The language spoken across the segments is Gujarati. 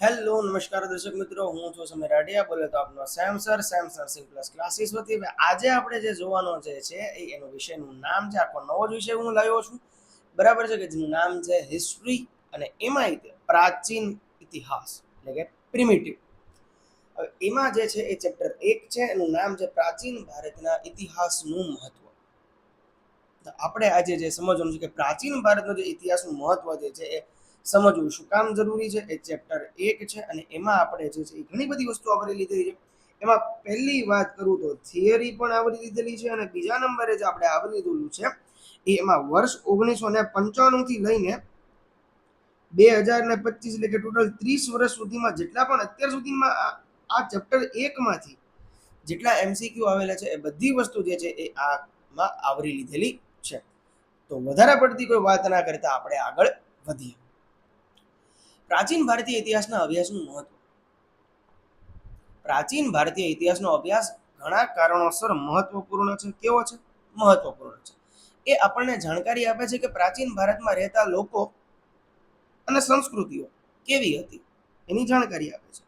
હેલો, નમસ્કાર દર્શક મિત્રો, હું છું સમીર રાડિયા બોલે તો આપનો Sam sir Sam sir C plus classes વતી. આજે આપણે જે જોવાનો જે છે એ એનો વિષયનું નામ છે. આખો નવો જ વિષય હું લાવ્યો છું. બરાબર છે કે જેનું નામ છે હિસ્ટ્રી અને એમાં પ્રાચીન ઇતિહાસ, એટલે કે પ્રિમિટિવ હવે એમાં જે છે એ ચેપ્ટર એક છે. એનું નામ છે પ્રાચીન ભારતના ઇતિહાસનું મહત્વ. આપણે આજે જે સમજવાનું છે કે પ્રાચીન ભારતનો જે ઇતિહાસનું મહત્વ જે છે એ સમજવું શું કામ જરૂરી છે એ ચેપ્ટર એક છે અને એમાં આપણે જે છે એ ઘણી બધી વસ્તુ આવરી લીધેલી છે. એમાં પહેલી વાત કરું તો થિયરી પણ આવરી લીધેલી છે અને બીજા નંબરે જે આપણે આવરી લીધેલું છે એમાં વર્ષ ઓગણીસો ને પંચાણું થી લઈને બે હજાર ને પચીસ એટલે કે ટોટલ ત્રીસ વર્ષ સુધીમાં જેટલા પણ અત્યાર સુધીમાં આ ચેપ્ટર એકમાંથી જેટલા એમસીક્યુ આવેલા છે એ બધી વસ્તુ જે છે એ આમાં આવરી લીધેલી છે. તો વધારે પડતી કોઈ વાત ના કરતા આપણે આગળ વધીએ. પ્રાચીન ભારતીય ઇતિહાસના અભ્યાસનું મહત્વ. પ્રાચીન ભારતીય ઇતિહાસનો અભ્યાસ ઘણા કારણોસર મહત્વપૂર્ણ છે, કેવો છે? મહત્વપૂર્ણ છે. એ આપણને જાણકારી આપે છે કે પ્રાચીન ભારતમાં રહેતા લોકો અને સંસ્કૃતિઓ કેવી હતી, એની જાણકારી આપે છે.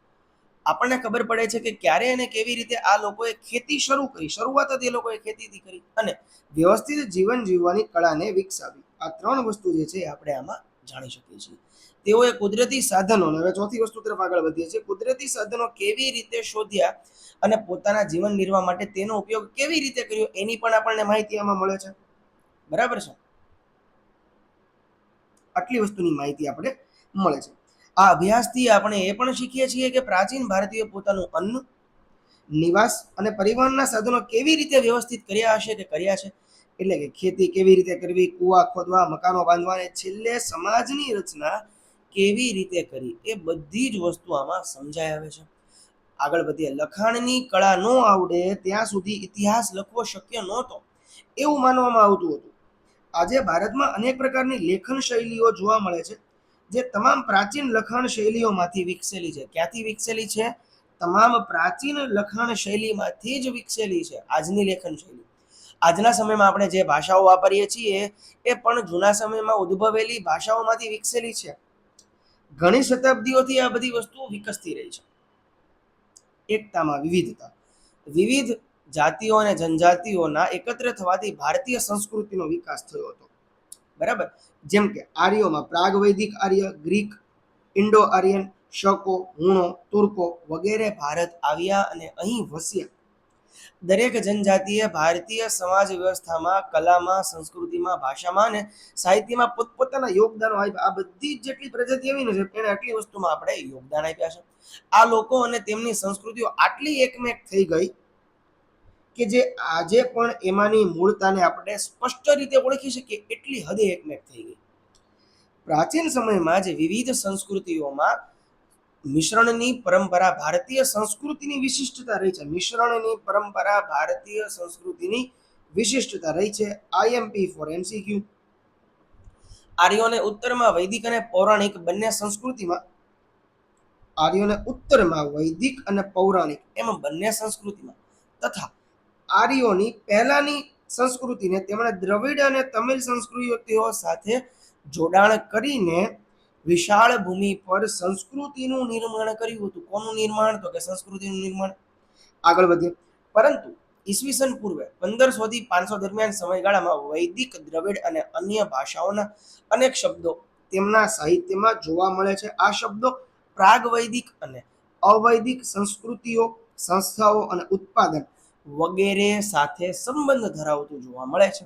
આપણને ખબર પડે છે કે ક્યારે અને કેવી રીતે આ લોકોએ ખેતી શરૂ કરી, શરૂઆત જ એ લોકોએ ખેતીથી કરી અને વ્યવસ્થિત જીવન જીવવાની કળાને વિકસાવી. આ ત્રણ વસ્તુ જે છે આપણે આમાં જાણી શકીએ છીએ. તેઓએ કુદરતી સાધનો હવે ચોથી વસ્તુ તરફ આગળ વધીએ છીએ, કુદરતી સાધનો કેવી રીતે શોધ્યા અને પોતાના જીવન નિર્વાહ માટે તેનો ઉપયોગ કેવી રીતે કર્યો, એની પણ આપણને માહિતી આમાં મળે છે. બરાબર છે? આટલી વસ્તુની માહિતી આપણે મળે છે. આ અભ્યાસથી આપણે એ પણ શીખીએ છીએ કે પ્રાચીન ભારતીયો પોતાનું અન્ન, નિવાસ અને પરિવહનના સાધનો કેવી રીતે વ્યવસ્થિત કર્યા હશે કે કર્યા છે? એટલે કે ખેતી કેવી રીતે કરવી, કુવા ખોદવા, મકાનો બાંધવા, અને છેલ્લે સમાજની રચના કેવી રીતે કરી એ બધી જ વસ્તુ આમાં સમજાય આવે છે. આગળ વધીએ. લખાણની કળા ન આવડે ત્યાં સુધી ઇતિહાસ લખવો શક્ય નહોતો. એવું માનવામાં આવતું હતું. આજે ભારતમાં અનેક પ્રકારની લેખન શૈલીઓ જોવા મળે છે, જે તમામ પ્રાચીન લખાણ શૈલીઓમાંથી વિકસેલી છે. ક્યાંથી વિકસેલી છે? તમામ પ્રાચીન લખાણ શૈલીમાંથી જ વિકસેલી છે આજની લેખન શૈલી. આજના સમયમાં આપણે જે ભાષાઓ વાપરીએ છીએ, એ પણ જૂના સમયમાં ઉદ્ભવેલી ભાષાઓમાંથી વિકસેલી છે. ઘણી શતાબ્દીઓથી આ બધી વસ્તુઓ વિકસતી રહી છે. એકતામાં વિવિધતા. વિવિધ જાતિઓ અને જનજાતિઓના એકત્ર થવાથી ભારતીય સંસ્કૃતિનો વિકાસ થયો હતો. બરાબર? જેમ કે આર્યોમાં પ્રાગવૈદિક આર્ય, ગ્રીક, ઇન્ડો આર્યન, શકો, હુણો, તુર્કો વગેરે ભારત આવ્યા અને અહીં વસ્યા. દરેક જનજાતિએ ભારતીય સમાજ વ્યવસ્થામાં, કલામાં, સંસ્કૃતિમાં, ભાષામાં અને સાહિત્યમાં પોતપોતાના યોગદાનો આપ્યા આ બધી જ જેટલી પ્રજાતિ આવી છે એને આટલી વસ્તુમાં આપણે યોગદાન આપ્યા છે. આ લોકો અને તેમની સંસ્કૃતિઓ આટલી એકમેક થઈ ગઈ કે જે આજે પણ એમાંની મૂળતાને આપણે સ્પષ્ટ રીતે ઓળખી શકીએ, એટલી હદે એકમેક થઈ ગઈ. પ્રાચીન સમયમાં જ વિવિધ સંસ્કૃતિઓમાં મિશ્રણની પરંપરા ભારતીય સંસ્કૃતિની વિશિષ્ટતા રહી છે. મિશ્રણની પરંપરા ભારતીય સંસ્કૃતિની વિશિષ્ટતા રહી છે. આઈએમપી ફોર એમસીક્યુ આર્યોને ઉત્તરમાં વૈદિક અને પૌરાણિક બંને સંસ્કૃતિમાં આર્યોને ઉત્તરમાં વૈદિક અને પૌરાણિક એમ બંને સંસ્કૃતિમાં તથા આર્યોની પહેલાની સંસ્કૃતિને તેમણે દ્રવિડ અને તમિલ સંસ્કૃતિઓ સાથે જોડાણ કરીને વિશાળ ભૂમિ પર સંસ્કૃતિનું નિર્માણ કર્યું હતું. કોનું નિર્માણ? તો કે સંસ્કૃતિનું નિર્માણ? આગળ વધીએ. પરંતુ ઈસવીસન પૂર્વે પંદરસો થી પાંચસો દરમિયાન સમયગાળામાં વૈદિક દ્રવિડ અને અન્ય ભાષાઓના અનેક શબ્દો તેમના સાહિત્યમાં જોવા મળે છે. આ શબ્દો પ્રાગ વૈદિક અને અવૈદિક સંસ્કૃતિઓ, સંસ્થાઓ અને ઉત્પાદન વગેરે સાથે સંબંધ ધરાવતું જોવા મળે છે.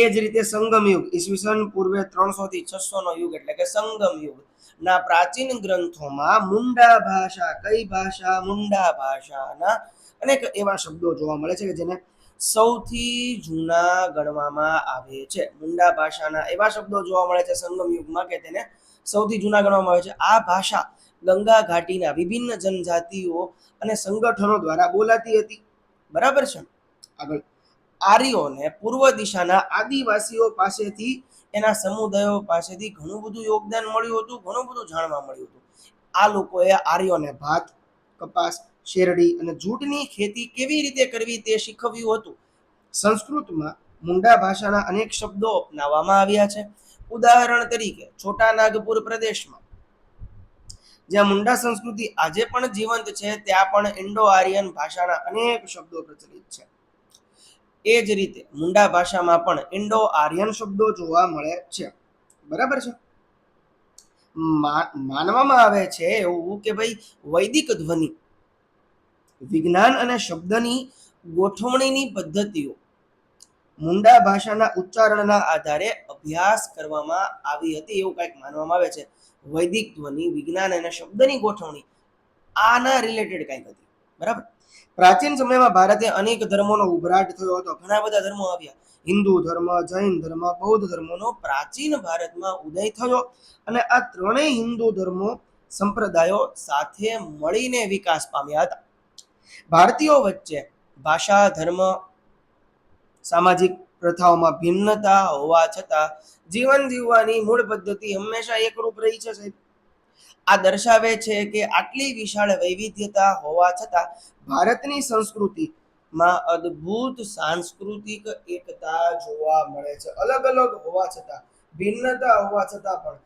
એ જ રીતે સંગમ યુગ ઈસવીસન પૂર્વે ત્રણસો થી છસો નો યુગ એટલે કે સંગમ યુગ ના પ્રાચીન ગ્રંથોમાં મુંડા ભાષા, કઈ ભાષા? મુંડા ભાષાના અનેક એવા શબ્દો જોવા મળે છે કે જેને સૌથી જૂના ગણવામાં આવે છે. મુંડા ભાષાના એવા શબ્દો જોવા મળે છે સંગમ યુગમાં કે તેને સૌથી જૂના ગણવામાં આવે છે. આ ભાષા ગંગા ઘાટીના વિભિન્ન જનજાતિઓ અને સંગઠનો દ્વારા બોલાતી હતી. બરાબર છે? આગળ. આર્યોને પૂર્વ દિશાના આદિવાસીઓ પાસેથી, એના સમુદાયો પાસેથી ઘણું બધું યોગદાન મળ્યું હતું, ઘણું બધું જાણવા મળ્યું હતું. આ લોકોએ આર્યોને ભાત, કપાસ, શેરડી અને જૂટની ખેતી કેવી રીતે કરવી તે શીખવ્યું હતું. સંસ્કૃતમાં મુંડા ભાષાના અનેક શબ્દો અપનાવવામાં આવ્યા છે. ઉદાહરણ તરીકે છોટા નાગપુર પ્રદેશમાં, જ્યાં મુંડા સંસ્કૃતિ આજે પણ જીવંત છે, ત્યાં પણ ઇન્ડો આર્યન ભાષાના અનેક શબ્દો પ્રચલિત છે. એ જ રીતે મુંડા ભાષામાં પણ ઇન્ડો આર્યન શબ્દો જોવા મળે છે. બરાબર છે? માનવામાં આવે છે એવું કે ભાઈ વૈદિક ધ્વનિ, વિજ્ઞાન અને શબ્દની ગોઠવણીની પદ્ધતિઓ મુંડા ભાષાના ઉચ્ચારણના આધારે અભ્યાસ કરવામાં આવી હતી એવું કંઈક માનવામાં આવે છે. વૈદિક ધ્વનિ, વિજ્ઞાન અને શબ્દની ગોઠવણી આના રિલેટેડ કંઈક હતી. બરાબર? પ્રાચીન સમયમાં ભારતે અનેક ધર્મોનો ઉભરાટ થયો હતો. ઘણા બધા ધર્મો આવ્યા. હિન્દુ ધર્મ, જૈન ધર્મ, બૌદ્ધ ધર્મોનો પ્રાચીન ભારતમાં ઉદય થયો અને આ ત્રણેય હિન્દુ ધર્મો સંપ્રદાયો સાથે મળીને વિકાસ પામ્યા હતા. ભારતીયો વચ્ચે ભાષા, ધર્મ, સામાજિક પ્રથાઓમાં ભિન્નતા હોવા છતાં જીવન જીવવાની મૂળ પદ્ધતિ હંમેશા એકરૂપ રહી છે સાહેબ. આ દર્શાવે છે કે આટલી વિશાળ વૈવિધ્યતા હોવા છતાં ભારતની સંસ્કૃતિમાં અદ્ભુત સાંસ્કૃતિક એકતા જોવા મળે છે. અલગ અલગ હોવા છતાં, ભિન્નતા હોવા છતાં પણ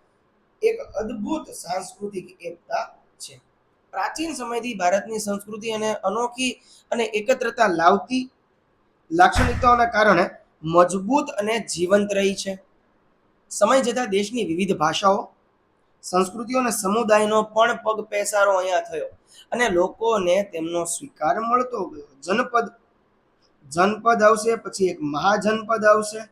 એક અદ્ભુત સાંસ્કૃતિક એકતા છે. પ્રાચીન સમયથી ભારતની સંસ્કૃતિ અને અનોખી અને એકત્રતા લાવતી લાક્ષણિકતાઓના કારણે મજબૂત અને જીવંત રહી છે. સમય જતાં દેશની વિવિધ ભાષાઓ સંસ્કૃતિઓ અને સમુદાયનો પણ પગ પેસારો અહીંયા થયો. અને લોકોને તેમનો સ્વીકાર મળતો ગયો. જનપદ જનપદ આવશે, પછી એક મહાજનપદ આવશે.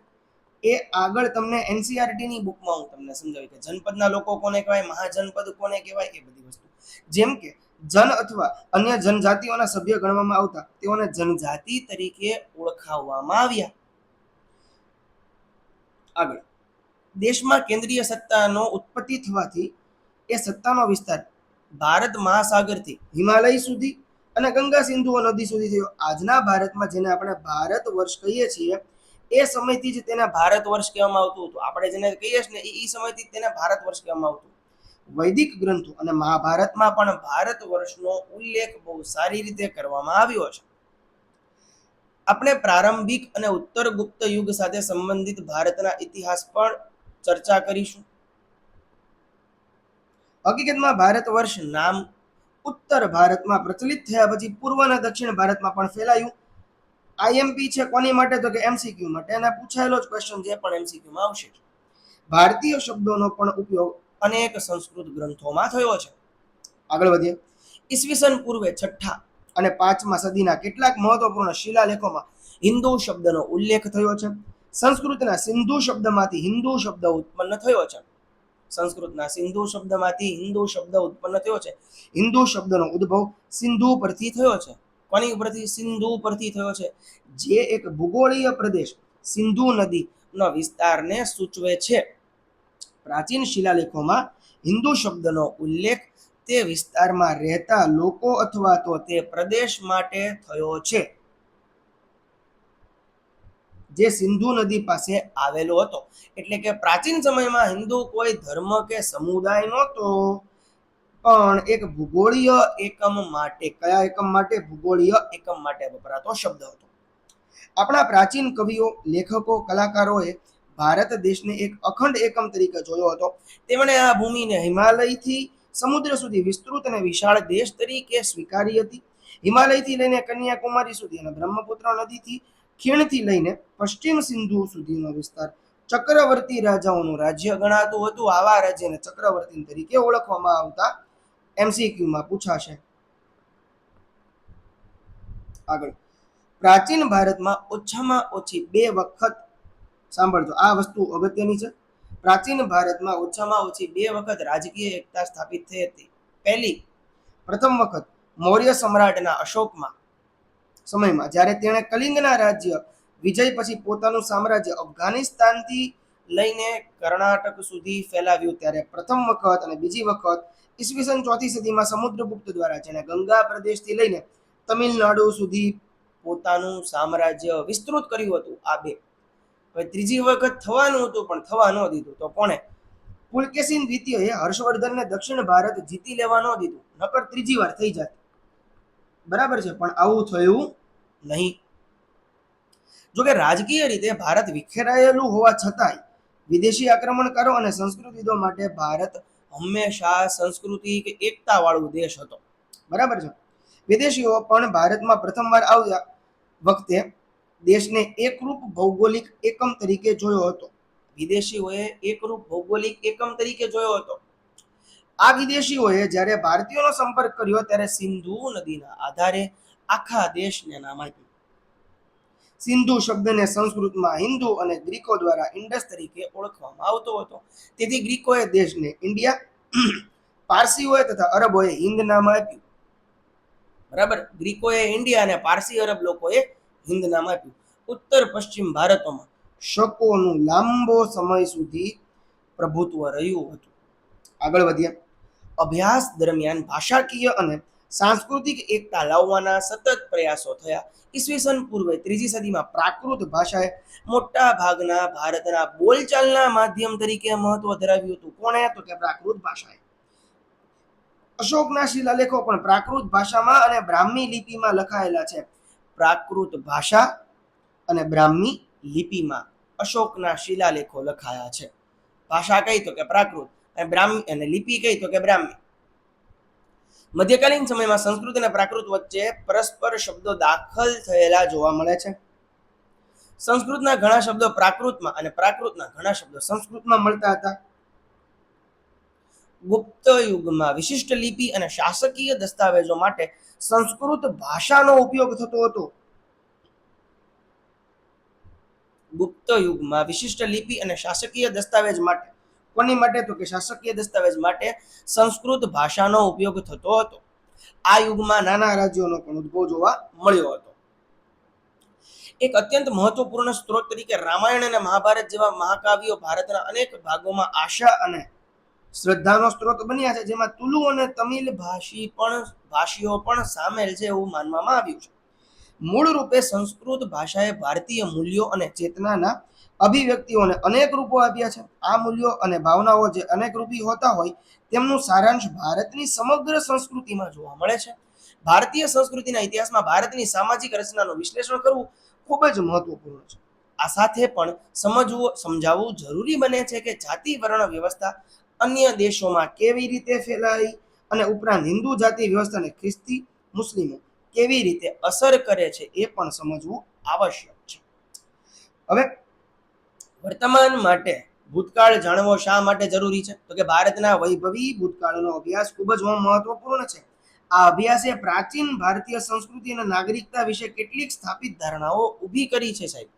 એ આગળ તમને એનસીઆરટી ની બુકમાં હું તમને સમજાવી કે જનપદના લોકો કોને કહેવાય, મહાજનપદ કોને કહેવાય, એ બધી વસ્તુ. જેમ કે જન અથવા અન્ય જનજાતિઓના સભ્ય ગણવામાં આવતા, તેઓને જનજાતિ તરીકે ઓળખાવવામાં આવ્યા. આગળ. દેશમાં કેન્દ્રીય સત્તાનો ઉત્પત્તિ થવાથી એ સત્તાનો વિસ્તાર ભારત મહાસાગરથી હિમાલય સુધી અને ગંગા સિંધુ નદી સુધી થયો. આજના ભારતમાં જેને આપણે ભારત વર્ષ કહીએ છીએ, એ સમયથી જ તેને ભારત વર્ષ કહેવામાં આવતું હતું. આપણે જેને કહીએ છીએ ને, એ સમયથી જ તેને ભારત વર્ષ કહેવામાં આવતું. વૈદિક ગ્રંથો અને મહાભારતમાં પણ ભારત વર્ષનો ઉલ્લેખ બહુ સારી રીતે કરવામાં આવ્યો છે. આપણે પ્રારંભિક અને ઉત્તર ગુપ્ત યુગ સાથે સંબંધિત ભારતના ઇતિહાસ પણ ચર્ચા કરીશું. હકીકતમાં ભારત વર્ષ નામ ઉત્તર ભારતમાં પ્રચલિત થયા પછી પૂર્વ અને દક્ષિણ ભારતમાં પણ ફેલાયું. આઈએમપી છે કોની માટે? તો કે એમસીક્યુ માટે. અને પૂછાયેલો જ ક્વેશ્ચન જે પણ એમસીક્યુમાં આવશે. ભારતીય શબ્દોનો પણ ઉપયોગ અનેક સંસ્કૃત ગ્રંથોમાં થયો છે. આગળ વધીએ. ઈસવીસન પૂર્વે છઠ્ઠા અને પાંચમા સદીના કેટલાક મહત્વપૂર્ણ શિલાલેખોમાં હિન્દુ શબ્દનો ઉલ્લેખ થયો છે. સંસ્કૃતના સિંધુ શબ્દમાંથી હિન્દુ શબ્દ ઉત્પન્ન થયો છે. સંસ્કૃતના સિંધુ શબ્દમાંથી હિન્દુ શબ્દ ઉત્પન્ન થયો છે. હિન્દુ શબ્દનો ઉદ્ભવ સિંધુ પરથી થયો છે. કોની ઉપરથી? સિંધુ પરથી થયો છે. જે એક ભૂગોળીય પ્રદેશ સિંધુ નદીનો વિસ્તારને સૂચવે છે. પ્રાચીન શિલાલેખોમાં હિન્દુ શબ્દનો ઉલ્લેખ તે વિસ્તારમાં રહેતા લોકો અથવા તો તે પ્રદેશ માટે થયો છે. જે સિંધુ નદી પાસે આવેલો હતો. એટલે કે પ્રાચીન સમયમાં હિન્દુ કોઈ ધર્મ કે સમુદાય નહોતો. પણ એક ભૂગોળીય એકમ માટે, કયા એકમ માટે? ભૂગોળીય એકમ માટે વપરાતો શબ્દ હતો. આપણા પ્રાચીન કવિઓ, લેખકો, કલાકારોએ ભારત દેશને એક અખંડ એકમ તરીકે જોયો હતો. તેમણે આ ભૂમિને હિમાલયથી સમુદ્ર સુધી વિસ્તૃત અને વિશાળ દેશ તરીકે સ્વીકારી હતી. હિમાલયથી લઈને કન્યાકુમારી સુધી અને બ્રહ્મપુત્ર નદીથી ખીણથી લઈને પશ્ચિમ સિંધુ સુધીનો વિસ્તાર ચક્રવર્તી રાજાઓનું રાજ્ય ગણાતું હતું. આવા રાજ્યને ચક્રવર્તી તરીકે ઓળખવામાં આવતા એમસીક્યુમાં પૂછાશે. આગળ. પ્રાચીન ભારતમાં ઓછામાં ઓછી બે વખત સાંભળજો. આ વસ્તુ અગત્યની છે. પ્રાચીન ભારતમાં ઓછામાં ઓછી બે વખત રાજકીય એકતા સ્થાપિત થઈ હતી. પહેલી, પ્રથમ વખત મૌર્ય સમ્રાટના અશોકમાં સમયમાં જ્યારે તેણે કલિંગના રાજ્ય વિજય પછી પોતાનું સામ્રાજ્ય અફઘાનિસ્તાનથી લઈને કર્ણાટક સુધી ફેલાવ્યું, ત્યારે પ્રથમ વખત અને બીજી વખત ઈસવીસન ચોથી સદીમાં સમુદ્રગુપ્ત દ્વારા જેણે ગંગા પ્રદેશથી લઈને તમિલનાડુ સુધી પોતાનું સામ્રાજ્ય વિસ્તૃત કર્યું હતું, આ બે. હવે ત્રીજી વખત થવાનું હતું, પણ થવા ન દીધું. તો કોણે? પુલકેશિન દ્વિતીયએ હર્ષવર્ધનને દક્ષિણ ભારત જીતી લેવા ન દીધું, નકર ત્રીજી વાર થઈ જાય બરાબર છે, પણ આવું થયું નહીં. જોકે રાજકીય રીતે ભારત વિખેરાયેલું હોવા છતાંય વિદેશી આક્રમણકારો અને સંસ્કૃતવિદો માટે ભારત હંમેશા સંસ્કૃતિ કે એકતાવાળો દેશ હતો. બરાબર છે? વિદેશીઓ પણ ભારતમાં પ્રથમવાર આવ્યા વખતે દેશને એકરૂપ ભૌગોલિક એકમ તરીકે જોયો હતો. વિદેશીઓએ એકરૂપ ભૌગોલિક એકમ તરીકે જોયો હતો. આ વિદેશીઓએ જ્યારે ભારતીયોનો સંપર્ક કર્યો ત્યારે સિંધુ નદીના આધારે આખા દેશને નામ આપ્યું. સિંધુ શબ્દને સંસ્કૃતમાં હિન્દુ અને ગ્રીકો દ્વારા ઇન્ડસ તરીકે ઓળખવામાં આવતો હતો. તેથી ગ્રીકોએ દેશને ઇન્ડિયા, પારસીઓએ તથા અરબોએ હિન્દ નામ આપ્યું. બરાબર? ગ્રીકોએ ઇન્ડિયા અને પારસી અરબ લોકોએ હિન્દ નામ આપ્યું. ઉત્તર પશ્ચિમ ભારતોમાં શકોનું લાંબો સમય સુધી પ્રભુત્વ રહ્યું હતું. આગળ વધીએ. અભ્યાસ દરમિયાન ભાષાકીય અને સાંસ્કૃતિક એકતા લાવવાના સતત પ્રયાસો થયા. ઈસવીસન પૂર્વે ત્રીજી સદીમાં પ્રાકૃત ભાષાએ મોટા ભાગના ભારતના બોલચાલના માધ્યમ તરીકે મહત્વ ધરાવ્યું હતું. કોણે? તો કે પ્રાકૃત ભાષાએ. અશોકના શિલાલેખો પણ પ્રાકૃત ભાષામાં અને બ્રાહ્મી લિપિમાં લખાયેલા છે. પ્રાકૃત ભાષા અને બ્રાહ્મી લિપિમાં અશોકના શિલાલેખો લખાયા છે. ભાષા કઈ? તો કે પ્રાકૃત. બ્રાહ્મી અને લિપિ કઈ તો કે બ્રાહ્મી. મધ્યકાલીન સમયમાં સંસ્કૃત અને પ્રાકૃત વચ્ચે પરસ્પર શબ્દો દાખલ થયેલા જોવા મળે છે. સંસ્કૃતના ઘણા શબ્દો પ્રાકૃતમાં અને પ્રાકૃતના ઘણા શબ્દો સંસ્કૃતમાં મળતા હતા. ગુપ્ત યુગમાં વિશિષ્ટ લિપિ અને શાસકીય દસ્તાવેજો માટે સંસ્કૃત ભાષાનો ઉપયોગ થતો હતો. ગુપ્ત યુગમાં વિશિષ્ટ લિપિ અને શાસકીય દસ્તાવેજ માટે કોની માટે તો કે શાસકીય દસ્તાવેજ માટે સંસ્કૃત ભાષાનો ઉપયોગ થતો હતો. આ યુગમાં નાના રાજ્યોનો પણ ઉદ્ભવ જોવા મળ્યો હતો. એક અત્યંત મહત્વપૂર્ણ સ્ત્રોત તરીકે રામાયણ અને મહાભારત જેવા મહાકાવ્યો ભારતના અનેક ભાગોમાં આશા અને શ્રદ્ધાનો સ્ત્રોત બન્યા છે, જેમાં તુલુ અને તમિલ ભાષી પણ, ભાષીઓ પણ સામેલ છે એવું માનવામાં આવ્યું છે. મૂળ રૂપે સંસ્કૃત ભાષાએ ભારતીય મૂલ્યો અને ચેતનાના અભિવ્યક્તિઓને અનેક રૂપો આપ્યા છે. આ મૂલ્યો અને ભાવનાઓ જે અનેક રૂપી હોતા હોય, તેમનું સારાંશ ભારતની સમગ્ર સંસ્કૃતિમાં જોવા મળે છે. ભારતીય સંસ્કૃતિના ઇતિહાસમાં ભારતની સામાજિક રચનાનું વિશ્લેષણ કરવું ખૂબ જ મહત્વપૂર્ણ છે. આ સાથે પણ સમજવું, સમજાવવું જરૂરી બને છે કે જાતિ વર્ણ વ્યવસ્થા અન્ય દેશોમાં કેવી રીતે ફેલાઈ અને ઉપરાંત હિન્દુ જાતિ વ્યવસ્થાને ખ્રિસ્તી મુસ્લિમો કેવી રીતે અસર કરે છે એ પણ સમજવું આવશ્યક છે. હવે વર્તમાન માટે ભૂતકાળ જાણવો શા માટે જરૂરી છે? તો કે ભારતના વૈભવી ભૂતકાળનો અભ્યાસ ખૂબ જ મહત્વપૂર્ણ છે. આ અભ્યાસે પ્રાચીન ભારતીય સંસ્કૃતિ અને નાગરિકતા વિશે કેટલીક સ્થાપિત ધારણાઓ ઊભી કરી છે સાહેબ.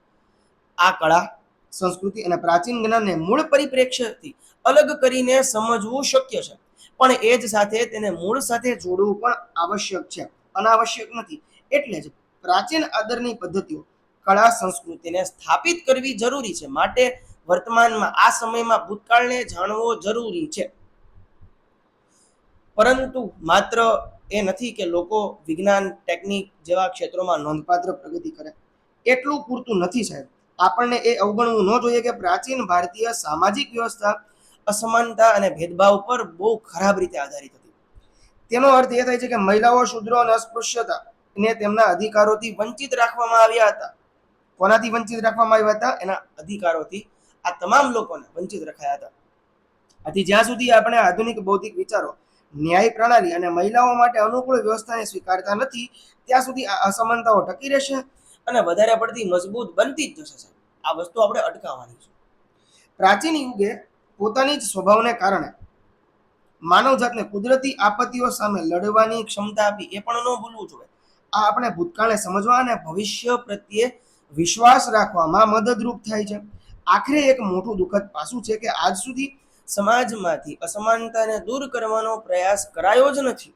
આ કળા, સંસ્કૃતિ અને પ્રાચીન જ્ઞાનને મૂળ પરિપ્રેક્ષ્યથી અલગ કરીને સમજવું શક્ય છે. પણ એ જ સાથે તેને મૂળ સાથે જોડવું પણ આવશ્યક છે. અનાવશ્યક નથી. એટલે જ પ્રાચીન આદરની પદ્ધતિઓ કળા સંસ્કૃતિને સ્થાપિત કરવી જરૂરી છે. માટે વર્તમાનમાં આ સમયમાં ભૂતકાળને જાણવો જરૂરી છે. પરંતુ માત્ર એ નથી કે લોકો વિજ્ઞાન, ટેકનિક જેવા ક્ષેત્રોમાં નોંધપાત્ર પ્રગતિ કરે. એટલું પૂરતું નથી સાહેબ. આપણને એ અવગણવું ન જોઈએ કે પ્રાચીન ભારતીય સામાજિક વ્યવસ્થા અસમાનતા અને ભેદભાવ પર બહુ ખરાબ રીતે આધારિત હતી. તેનો અર્થ એ થાય છે કે મહિલાઓ શુદ્રો અને અસ્પૃશ્યતા ને તેમના અધિકારોથી વંચિત રાખવામાં આવ્યા હતા. કોનાથી વંચિત રાખવામાં આવ્યા હતા? એના અધિકારોથી આ તમામ લોકોને વંચિત રખાયા હતા. આથી જ્યાં સુધી આપણે આધુનિક બૌદ્ધિક વિચારો, ન્યાય પ્રણાલી અને મહિલાઓ માટે અનુકૂળ વ્યવસ્થાને સ્વીકારતા નથી, ત્યાં સુધી આ અસમાનતાઓ ટકી રહેશે અને વધારે પડતી મજબૂત બનતી જ જશે આ વસ્તુ આપણે અટકાવવાની છે. પ્રાચીન યુગે પોતાની જ સ્વભાવને કારણે માનવજાતને કુદરતી આપત્તિઓ સામે લડવાની ક્ષમતા આપી એ પણ ન ભૂલવું જોઈએ. આ આપણે ભૂતકાળને સમજવા અને ભવિષ્ય પ્રત્યે વિશ્વાસ રાખવામાં મદદરૂપ થાય છે. આખરે એક મોટું દુઃખદ પાસું છે કે આજ સુધી સમાજમાંથી અસમાનતાને દૂર કરવાનો પ્રયાસ કરાયો જ નથી.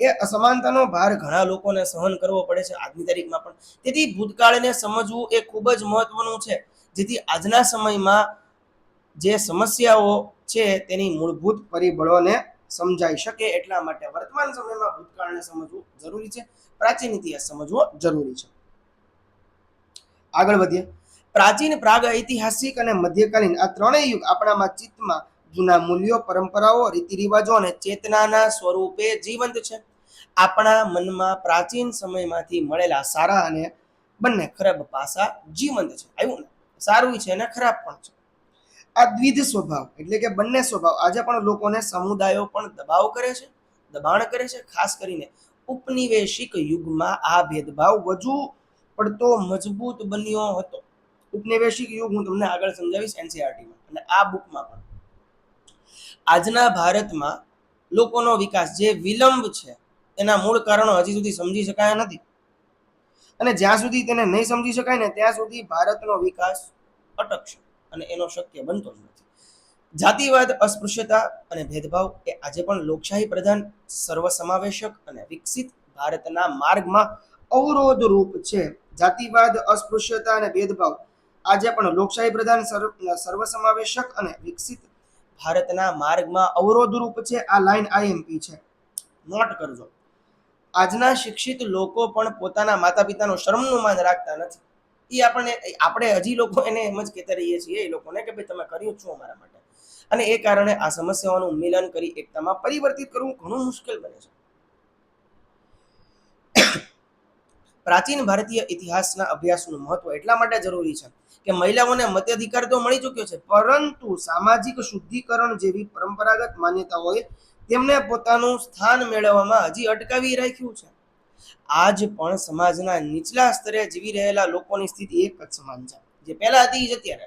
એ અસમાનતાનો ભાર ઘણા લોકોને સહન કરવો પડે છે આજની તારીખમાં પણ. તેથી ભૂતકાળને સમજવું એ ખૂબ જ મહત્વનું છે. જેથી આજના સમયમાં જે સમસ્યાઓ છે તેની મૂળભૂત પરિબળોને સમજાઈ શકે એટલા માટે વર્તમાન સમયમાં ભૂતકાળને સમજવું જરૂરી છે. પ્રાચીન ઇતિહાસ સમજવો જરૂરી છે. આગળ વધીએ. પ્રાચીન પ્રાગ ઐતિહાસિક અને મધ્યકાલીન આ ત્રણેય યુગ આપણામાં ચિત્તમાં જૂના મૂલ્યો, પરંપરાઓ રીતિ રિવાજો અને ચેતનાના સ્વરૂપે જીવંત છે. આપણા મનમાં પ્રાચીન સમયમાંથી મળેલા સારા અને બંને ખરાબ પાસા જીવંત છે. આવ્યું ને? સારું છે અને ખરાબ પણ છે. આ દ્વિધ સ્વભાવ એટલે કે બંને સ્વભાવ આજે પણ લોકોને સમુદાયો પણ દબાવ કરે છે, દબાણ કરે છે, ખાસ કરીને ઉપનિવેશિક યુગમાં આ ભેદભાવ વધુ પડતો મજબૂત બન્યો હતો. ઉપનિવેશિક યુગ હું તમને આગળ સમજાવીશ એનસીઆરટીમાં. અને આ બુકમાં પણ. આજના ભારતમાં લોકોનો વિકાસ જે વિલંબ છે, એના મૂળ કારણો હજી સુધી સમજી શકાયા નથી. અને જ્યાં સુધી તેને નહીં સમજી શકાય ને, ત્યાં સુધી ભારતનો વિકાસ અટકશે અને એનો શક્ય બનતો જ નથી. જાતિવાદ, અસ્પૃશ્યતા અને ભેદભાવ એ આજે પણ લોકશાહી પ્રધાન, સર્વસમાવેશક અને વિકસિત ભારતના માર્ગમાં અવરોધરૂપ છે. જાતિવાદ, અસ્પૃશ્યતા અને ભેદભાવ આજે પણ લોકશાહી પ્રધાન સર્વ સર્વસમાવેશક અને વિકસિત ભારતના માર્ગમાં અવરોધરૂપ છે. આ લાઈન આઈએમપી છે. નોટ કરજો. આજના શિક્ષિત લોકો પણ પોતાના માતા પિતાનો શરમનું માન રાખતા નથી. એ આપણને, આપણે હજી લોકો એને એમ જ કહેતા રહીએ છીએ એ લોકોને કે ભાઈ તમે કર્યું છું અમારા માટે? અને એ કારણે આ સમસ્યાઓનું મિલન કરી એકતામાં પરિવર્તિત કરવું ઘણું મુશ્કેલ બને છે. પ્રાચીન ભારતીય ઇતિહાસના અભ્યાસનું મહત્વ એટલા માટે જરૂરી છે કે મહિલાઓને મતાધિકાર તો મળી ચૂક્યો છે, પરંતુ સામાજિક શુદ્ધિકરણ જેવી પરંપરાગત માન્યતાઓએ તેમને પોતાનું સ્થાન મેળવવામાં હજી અટકાવી રાખ્યું છે. આજ પણ સમાજના નીચલા સ્તરે જીવી રહેલા લોકોની સ્થિતિ એક જ સમાન છે, જે પહેલા હતી, જ અત્યારે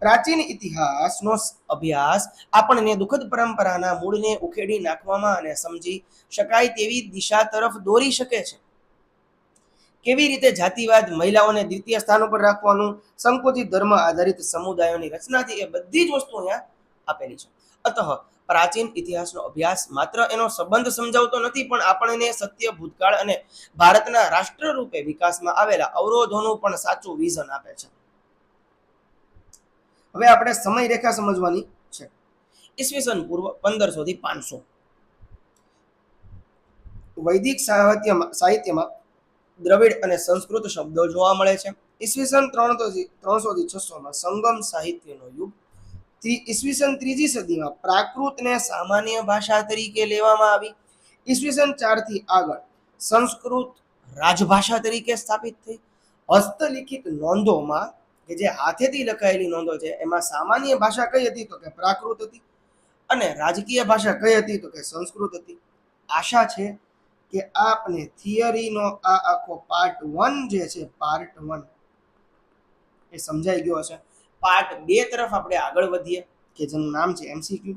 પ્રાચીન ઇતિહાસનો અભ્યાસ આપણને દુઃખદ પરંપરાના મૂળને ઉખેડી નાખવામાં અને સમજી શકાય તેવી દિશા તરફ દોરી શકે છે. કેવી રીતે જાતિવાદ મહિલાઓને દ્વિતીય સ્થાન ઉપર રાખવાનું, સંકુચિત ધર્મ આધારિત સમુદાયોની રચનાથી એ બધી જ વસ્તુ અહીંયા આપેલી છે. અતઃ પ્રાચીન ઇતિહાસનો અભ્યાસ માત્ર એનો સંબંધ સમજાવતો નથી, પણ આપણને સત્ય, ભૂતકાળ અને ભારતના રાષ્ટ્ર રૂપે વિકાસમાં આવેલા અવરોધોનું પણ સાચું વિઝન આપે છે. હવે આપણે સમય રેખા સમજવાની છે. ઈસવીસન પૂર્વ પંદરસો થી પાંચસો. વૈદિક સાહિત્યમાં સાહિત્યમાં દ્રવિડ અને સંસ્કૃત શબ્દો જોવા મળે છે. ઈસવીસન ત્રણસો થી છસોમાં સંગમ સાહિત્યનો યુગ. ઈસવીસન ત્રીજી સદીમાં પ્રાકૃતને સામાન્ય ભાષા તરીકે લેવામાં આવી. ઈસવીસન ચારથી આગળ સંસ્કૃત રાજભાષા તરીકે સ્થાપિત થઈ. હસ્તલિખિત નોંધોમાં, કે જે હાથેથી લખાયેલી નોંધો છે, એમાં સામાન્ય ભાષા કઈ હતી તો કે પ્રાકૃત હતી અને રાજકીય ભાષા કઈ હતી તો કે સંસ્કૃત હતી. આશા છે કે આપને થિયરીનો આ આખો પાર્ટ વન જે છે પાર્ટ વન એ સમજાઈ ગયો હશે. પાર્ટ બે તરફ આપણે આગળ વધીએ, કે જેનું નામ છે એમસીક્યુ